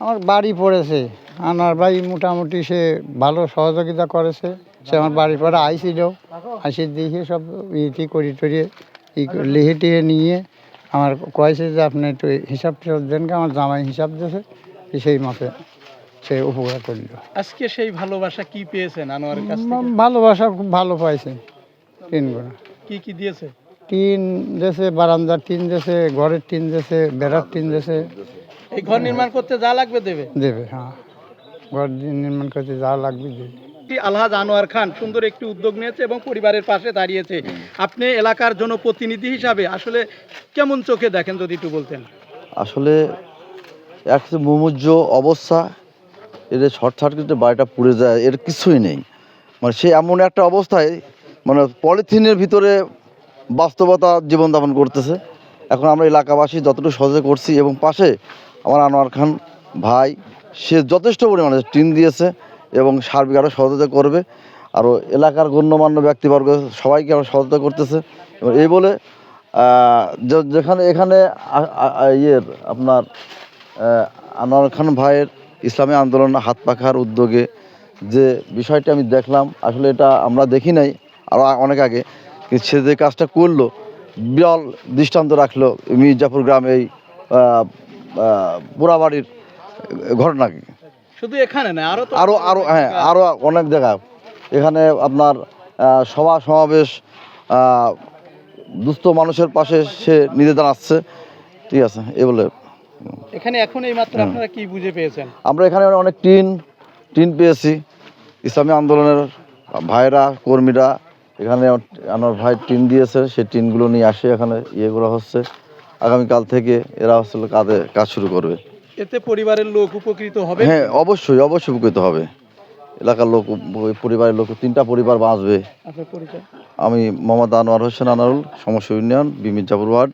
আমার বাড়ি পড়েছে। আনার ভাই মোটামুটি সে ভালো সহযোগিতা করেছে। সে আমার বাড়ির পরে আইছিল। আইসি দেখে সব ইটি করি টরিয়ে ই লিখে টিহে নিয়ে আমার কয়েছে যে আপনি একটু হিসাব টিসাব দেন? আমার জামাই হিসাব দিয়েছে সেই মাপে সে উপকার করল। আজকে সেই ভালোবাসা কি পেয়েছেন আনোয়ারের কাছে ভালোবাসা খুব ভালো পাইছে টিনগুলো কি কি দিয়েছে? টিন দেশে বারান্দার টিন দেশে ঘরের টিন দেশে বেড়ার টিন দেশে। এই ঘর নির্মাণ করতে যা লাগবে দেবে? দেবে হ্যাঁ। ঘর নির্মাণ করতে যা লাগবে দেবে। কি আলহাজ আনোয়ার খান সুন্দর একটি উদ্যোগ নিয়েছে এবং পরিবারের পাশে দাঁড়িয়েছে। আপনি এলাকার জনপ্রতিনিধি হিসাবে আসলে কেমন চোখে দেখেন যদি একটু বলতেন? আসলে এক মুমুজ্জ অবস্থা এর শর্ট সার্কিটে বাড়িটা পুড়ে যায় এর কিছুই নেই। মানে সে এমন একটা অবস্থায় মানে পলিথিনের ভিতরে বাস্তবতা জীবনযাপন করতেছে। এখন আমরা এলাকাবাসী যতটুকু সহযোগ করছি এবং পাশে আমার আনোয়ার খান ভাই, সে যথেষ্ট পরিমাণে টিন দিয়েছে এবং সার্বিক আরও সহযোগিতা করবে। আরও এলাকার গণ্যমান্য ব্যক্তিবর্গ সবাইকে আমরা সহযোগিতা করতেছে। এবং এই বলে যেখানে এখানে ইয়ের আপনার আনোয়ার খান ভাইয়ের ইসলামী আন্দোলন হাত পাখার উদ্যোগে যে বিষয়টা আমি দেখলাম, আসলে এটা আমরা দেখি নাই আরও অনেক আগে, কিন্তু সে যে কাজটা করল, বিরল দৃষ্টান্ত রাখল মির্জাপুর গ্রামে এই পোড়াবাড়ির ঘটনাকে শুধু এখানে না আরও তো আরও আরও হ্যাঁ আরও অনেক জায়গা। এখানে আপনার সভা সমাবেশ দুস্থ মানুষের পাশে সে নিজে দাঁড়াচ্ছে ঠিক আছে এ বলে। এখানে এখন এই মাত্র আপনারা কি বুঝে পেয়েছেন? আমরা এখানে অনেক টিন টিন পেয়েছি। ইসলামী আন্দোলনের ভাইরা কর্মীরা এখানে আমার ভাই টিন দিয়েছে সেই টিনগুলো নিয়ে আসে এখানে ইয়েগুলো হচ্ছে। আগামীকাল থেকে এরা হচ্ছে কাজে কাজ শুরু করবে। এতে পরিবারের লোক উপকৃত হবে? হ্যাঁ অবশ্যই অবশ্যই উপকৃত হবে। এলাকার লোক পরিবারের লোক তিনটা পরিবার বাঁচবে। আমি মোহাম্মদ আনোয়ার হোসেন আনারুল সমস্যা ইউনিয়ন বিমির্জাপুর ওয়ার্ড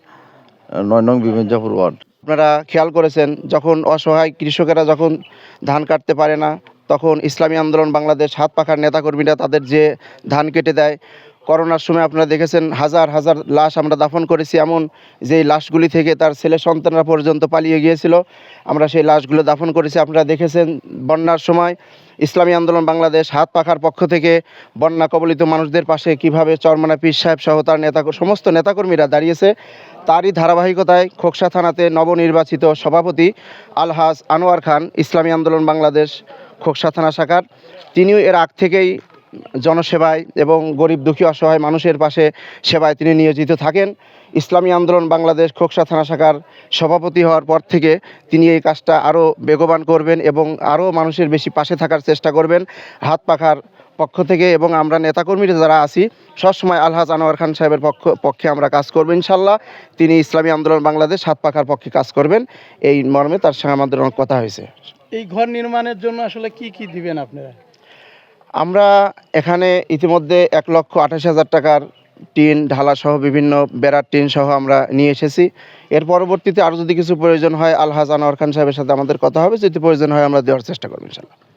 নয় নং বিমির্জাপুর ওয়ার্ড। আপনারা খেয়াল করেছেন যখন অসহায় কৃষকেরা যখন ধান কাটতে পারে না তখন ইসলামী আন্দোলন বাংলাদেশ হাত পাখার নেতাকর্মীরা তাদের যে ধান কেটে দেয় করোনার সময় আপনারা দেখেছেন হাজার হাজার লাশ আমরা দাফন করেছি, এমন যে লাশগুলি থেকে তার ছেলে সন্তানরা পর্যন্ত পালিয়ে গিয়েছিল, আমরা সেই লাশগুলো দাফন করেছি। আপনারা দেখেছেন বন্যার সময় ইসলামী আন্দোলন বাংলাদেশ হাত পাখার পক্ষ থেকে বন্যা কবলিত মানুষদের পাশে কীভাবে চরমানা পীর সাহেব সহ তার নেতা সমস্ত নেতাকর্মীরা দাঁড়িয়েছে, তারই ধারাবাহিকতায় খোকসা থানাতে নবনির্বাচিত সভাপতি আলহাজ আনোয়ার খান, ইসলামী আন্দোলন বাংলাদেশ খোকসা থানা শাখার। তিনিও এর আগ থেকেই জনসেবায় এবং গরিব, দুঃখী, অসহায় মানুষের পাশে সেবায় তিনি নিয়োজিত থাকেন। ইসলামী আন্দোলন বাংলাদেশ খোকসা থানা শাখার সভাপতি হওয়ার পর থেকে তিনি এই কাজটা আরও বেগবান করবেন এবং আরও মানুষের বেশি পাশে থাকার চেষ্টা করবেন হাত পাখার পক্ষ থেকে এবং আমরা নেতাকর্মীরা যারা আছি, সবসময় আলহাজ আনোয়ার খান সাহেবের পক্ষ, পক্ষে আমরা কাজ করব ইনশাল্লাহ। তিনি ইসলামী আন্দোলন বাংলাদেশ হাত পাখার পক্ষে কাজ করবেন। এই মর্মে তার সঙ্গে আমাদের অনেক কথা হয়েছে। এই ঘর নির্মাণের জন্য আসলে কি কি দিবেন আপনারা? আমরা এখানে ইতিমধ্যে এক লক্ষ আঠাশ হাজার টাকার টিন ঢালাসহ বিভিন্ন বেড়ার টিন সহ আমরা নিয়ে এসেছি। এর পরবর্তীতে আরও যদি কিছু প্রয়োজন হয়, আলহাজ আনোয়ার খান সাহেবের সাথে আমাদের কথা হবে। যদি প্রয়োজন হয়, আমরা দেওয়ার চেষ্টা করব, ইনশাল্লাহ।